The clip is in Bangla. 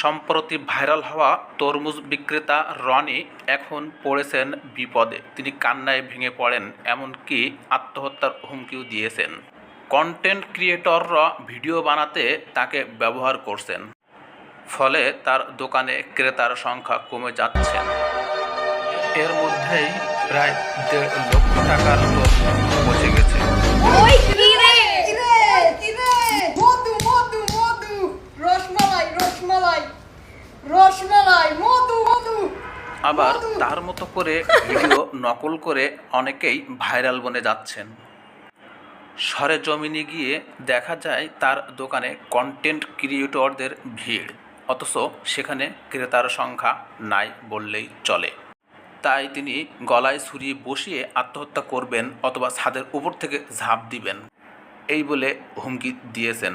সম্প্রতি ভাইরাল হওয়া তরমুজ বিক্রেতা রনি এখন পড়েছেন বিপদে। তিনি কান্নায় ভেঙে পড়েন, এমনকি আত্মহত্যার হুমকিও দিয়েছেন। কন্টেন্ট ক্রিয়েটররা ভিডিও বানাতে তাকে ব্যবহার করছেন। ফলে তার দোকানে ক্রেতার সংখ্যা কমে যাচ্ছে। এর মধ্যেই প্রায় দেড় লক্ষ টাকার রসমালাই রসমালাই মধু মধু আবার তার মতো করে ভিডিও নকল করে অনেকেই ভাইরাল বনে যাচ্ছেন। সরেজমিনে গিয়ে দেখা যায় তার দোকানে কন্টেন্ট ক্রিয়েটরদের ভিড় অথচ সেখানে ক্রেতার সংখ্যা নাই বললেই চলে। তাই তিনি গলায় ছুরি বসিয়ে আত্মহত্যা করবেন অথবা ছাদের উপর থেকে ঝাঁপ দিবেন এই বলে হুমকি দিয়েছেন।